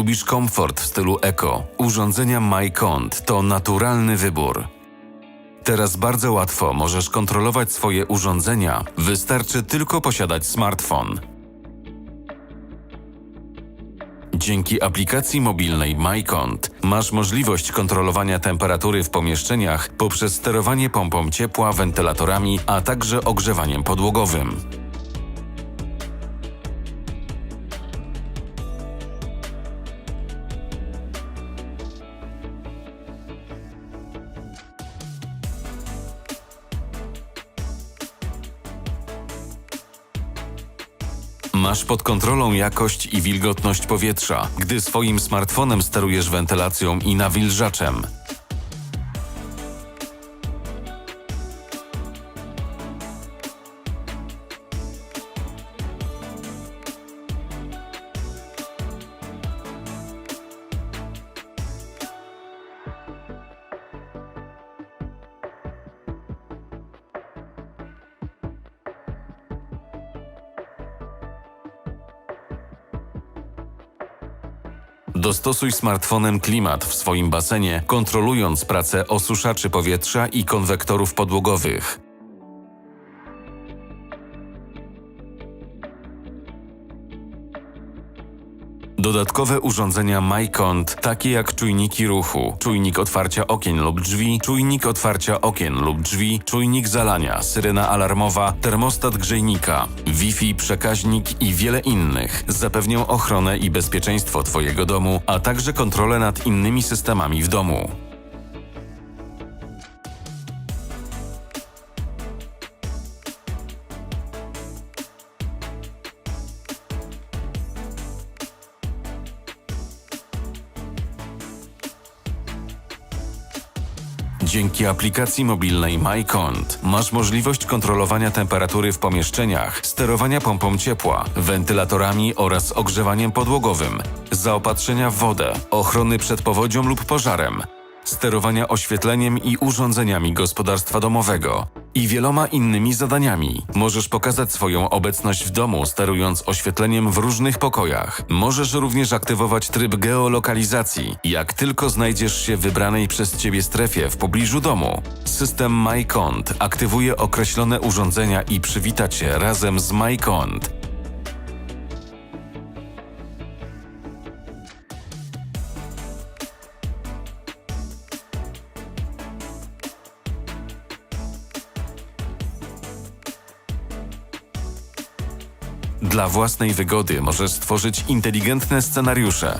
Lubisz komfort w stylu eko? Urządzenia MyCont to naturalny wybór. Teraz bardzo łatwo możesz kontrolować swoje urządzenia, wystarczy tylko posiadać smartfon. Dzięki aplikacji mobilnej MyCont masz możliwość kontrolowania temperatury w pomieszczeniach poprzez sterowanie pompą ciepła, wentylatorami, a także ogrzewaniem podłogowym. Masz pod kontrolą jakość i wilgotność powietrza, gdy swoim smartfonem sterujesz wentylacją i nawilżaczem. Dostosuj smartfonem klimat w swoim basenie, kontrolując pracę osuszaczy powietrza i konwektorów podłogowych. Dodatkowe urządzenia MyCont, takie jak czujniki ruchu, czujnik otwarcia okien lub drzwi, czujnik otwarcia okien lub drzwi, czujnik zalania, syrena alarmowa, termostat grzejnika, Wi-Fi, przekaźnik i wiele innych zapewnią ochronę i bezpieczeństwo Twojego domu, a także kontrolę nad innymi systemami w domu. Dzięki aplikacji mobilnej MyCont masz możliwość kontrolowania temperatury w pomieszczeniach, sterowania pompą ciepła, wentylatorami oraz ogrzewaniem podłogowym, zaopatrzenia w wodę, ochrony przed powodzią lub pożarem, sterowania oświetleniem i urządzeniami gospodarstwa domowego i wieloma innymi zadaniami. Możesz pokazać swoją obecność w domu, sterując oświetleniem w różnych pokojach. Możesz również aktywować tryb geolokalizacji, jak tylko znajdziesz się w wybranej przez Ciebie strefie w pobliżu domu. System MyCont aktywuje określone urządzenia i przywita Cię razem z MyCont. Dla własnej wygody możesz stworzyć inteligentne scenariusze.